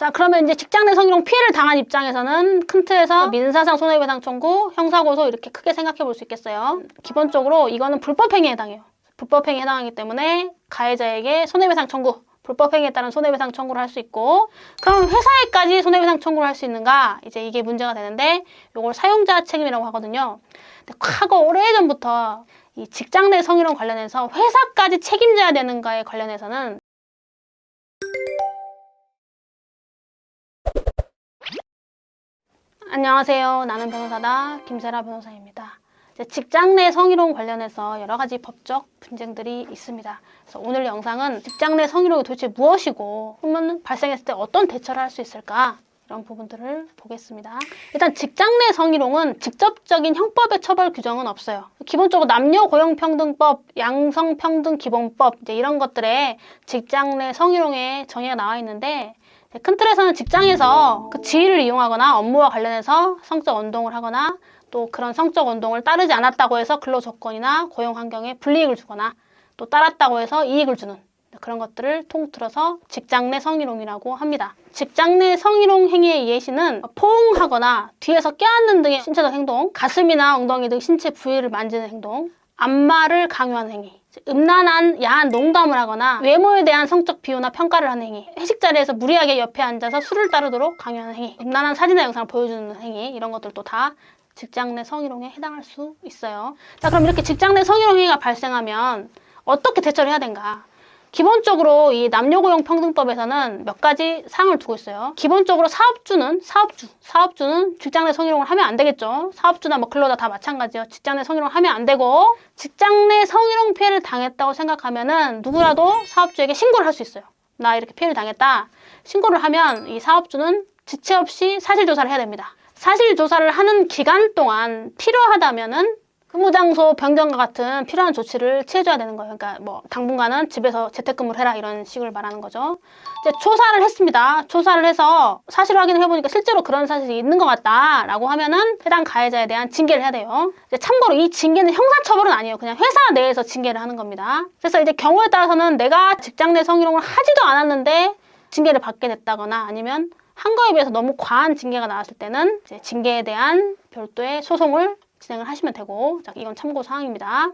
자, 그러면 이제 직장 내 성희롱 피해를 당한 입장에서는 큰 틀에서 민사상 손해배상 청구, 형사고소 이렇게 크게 생각해 볼 수 있겠어요. 기본적으로 이거는 불법행위에 해당해요. 불법행위에 해당하기 때문에 가해자에게 손해배상 청구, 불법행위에 따른 손해배상 청구를 할 수 있고 그럼 회사에까지 손해배상 청구를 할 수 있는가? 이제 이게 문제가 되는데 이걸 사용자 책임이라고 하거든요. 근데 과거 오래전부터 이 직장 내 성희롱 관련해서 회사까지 책임져야 되는가에 관련해서는 안녕하세요. 나는 변호사다. 김세라 변호사입니다. 직장 내 성희롱 관련해서 여러 가지 법적 분쟁들이 있습니다. 그래서 오늘 영상은 직장 내 성희롱이 도대체 무엇이고 그러면 발생했을 때 어떤 대처를 할 수 있을까? 이런 부분들을 보겠습니다. 일단 직장 내 성희롱은 직접적인 형법의 처벌 규정은 없어요. 기본적으로 남녀 고용 평등법, 양성 평등 기본법 이제 이런 것들에 직장 내 성희롱의 정의가 나와 있는데 큰 틀에서는 직장에서 그 지위를 이용하거나 업무와 관련해서 성적 운동을 하거나 또 그런 성적 운동을 따르지 않았다고 해서 근로 조건이나 고용 환경에 불이익을 주거나 또 따랐다고 해서 이익을 주는 그런 것들을 통틀어서 직장 내 성희롱이라고 합니다. 직장 내 성희롱 행위의 예시는 포옹하거나 뒤에서 껴안는 등의 신체적 행동, 가슴이나 엉덩이 등 신체 부위를 만지는 행동, 안마를 강요하는 행위, 음란한 야한 농담을 하거나 외모에 대한 성적 비호나 평가를 하는 행위, 회식 자리에서 무리하게 옆에 앉아서 술을 따르도록 강요하는 행위, 음란한 사진이나 영상을 보여주는 행위 이런 것들도 다 직장 내 성희롱에 해당할 수 있어요. 자, 그럼 이렇게 직장 내 성희롱 행위가 발생하면 어떻게 대처를 해야 되는가? 기본적으로 이 남녀고용 평등법에서는 몇 가지 사항을 두고 있어요. 기본적으로 사업주는 사업주, 사업주는 직장 내 성희롱을 하면 안 되겠죠. 사업주나 뭐 근로자 다 마찬가지요. 직장 내 성희롱을 하면 안 되고 직장 내 성희롱 피해를 당했다고 생각하면은 누구라도 사업주에게 신고를 할 수 있어요. 나 이렇게 피해를 당했다. 신고를 하면 이 사업주는 지체 없이 사실 조사를 해야 됩니다. 사실 조사를 하는 기간 동안 필요하다면은 근무 장소 변경과 같은 필요한 조치를 취해줘야 되는 거예요. 그러니까 뭐 당분간은 집에서 재택근무를 해라 이런 식을 말하는 거죠. 이제 조사를 했습니다. 조사를 해서 사실 확인을 해보니까 실제로 그런 사실이 있는 것 같다라고 하면은 해당 가해자에 대한 징계를 해야 돼요. 이제 참고로 이 징계는 형사처벌은 아니에요. 그냥 회사 내에서 징계를 하는 겁니다. 그래서 이제 경우에 따라서는 내가 직장 내 성희롱을 하지도 않았는데 징계를 받게 됐다거나 아니면 한 거에 비해서 너무 과한 징계가 나왔을 때는 이제 징계에 대한 별도의 소송을 진행을 하시면 되고 자 이건 참고 사항입니다.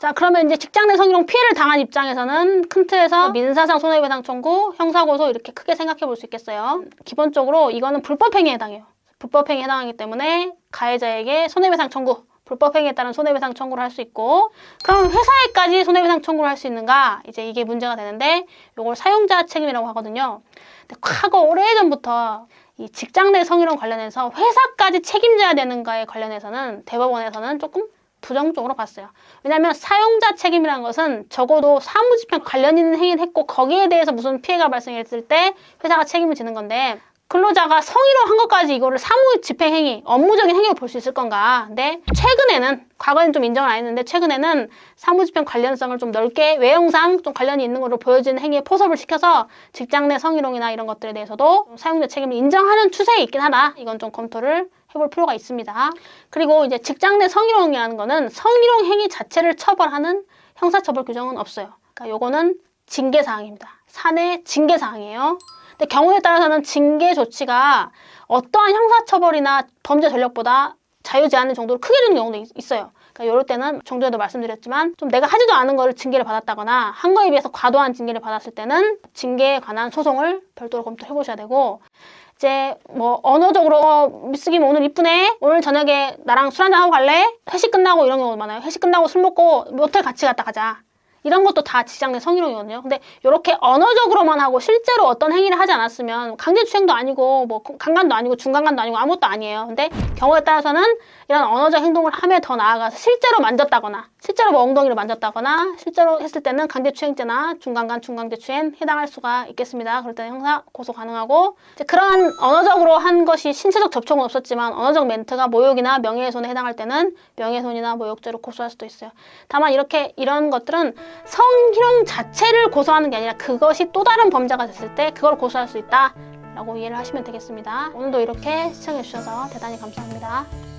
자 그러면 이제 직장 내 성희롱 피해를 당한 입장에서는 큰 틀에서 민사상 손해배상 청구, 형사고소 이렇게 크게 생각해 볼 수 있겠어요. 기본적으로 이거는 불법행위에 해당해요. 불법행위에 해당하기 때문에 가해자에게 손해배상 청구, 불법행위에 따른 손해배상 청구를 할 수 있고 그럼 회사에까지 손해배상 청구를 할 수 있는가 이제 이게 문제가 되는데 이걸 사용자 책임이라고 하거든요. 근데 과거 오래전부터 이 직장 내 성희롱 관련해서 회사까지 책임져야 되는가에 관련해서는 대법원에서는 조금 부정적으로 봤어요. 왜냐하면 사용자 책임이라는 것은 적어도 사무집행 관련 있는 행위를 했고 거기에 대해서 무슨 피해가 발생했을 때 회사가 책임을 지는 건데 근로자가 성희롱 한 것까지 이거를 사무 집행 행위, 업무적인 행위로 볼 수 있을 건가? 근데 최근에는 과거에는 좀 인정을 안 했는데 최근에는 사무 집행 관련성을 좀 넓게 외형상 좀 관련이 있는 걸로 보여지는 행위에 포섭을 시켜서 직장 내 성희롱이나 이런 것들에 대해서도 사용자 책임을 인정하는 추세에 있긴 하다. 이건 좀 검토를 해볼 필요가 있습니다. 그리고 이제 직장 내 성희롱이라는 거는 성희롱 행위 자체를 처벌하는 형사처벌 규정은 없어요. 그러니까 요거는 징계사항입니다. 사내 징계사항이에요. 근데 경우에 따라서는 징계 조치가 어떠한 형사처벌이나 범죄 전력보다 자유 제한의 정도로 크게 주는 경우도 있- 있어요. 그러니까 이럴 때는 정전에도 말씀드렸지만 좀 내가 하지도 않은 거를 징계를 받았다거나 한 거에 비해서 과도한 징계를 받았을 때는 징계에 관한 소송을 별도로 검토해 보셔야 되고 이제 뭐 언어적으로 어, 미스김 오늘 이쁘네 오늘 저녁에 나랑 술 한잔 하고 갈래 회식 끝나고 이런 경우 많아요 회식 끝나고 술 먹고 모텔 같이 갔다 가자 이런 것도 다 직장 내 성희롱이거든요. 근데 이렇게 언어적으로만 하고 실제로 어떤 행위를 하지 않았으면 강제추행도 아니고 뭐 강간도 아니고 중간간도 아니고 아무것도 아니에요. 근데 경우에 따라서는 이런 언어적 행동을 함에 더 나아가서 실제로 만졌다거나 실제로 뭐 엉덩이를 만졌다거나 실제로 했을 때는 강제추행죄나 중간간 중강제추행 해당할 수가 있겠습니다. 그럴 때는 형사 고소 가능하고 이제 그러한 언어적으로 한 것이 신체적 접촉은 없었지만 언어적 멘트가 모욕이나 명예훼손에 해당할 때는 명예훼손이나 모욕죄로 고소할 수도 있어요. 다만 이렇게 이런 것들은 성희롱 자체를 고소하는 게 아니라 그것이 또 다른 범죄가 됐을 때 그걸 고소할 수 있다. 라고 이해를 하시면 되겠습니다. 오늘도 이렇게 시청해주셔서 대단히 감사합니다.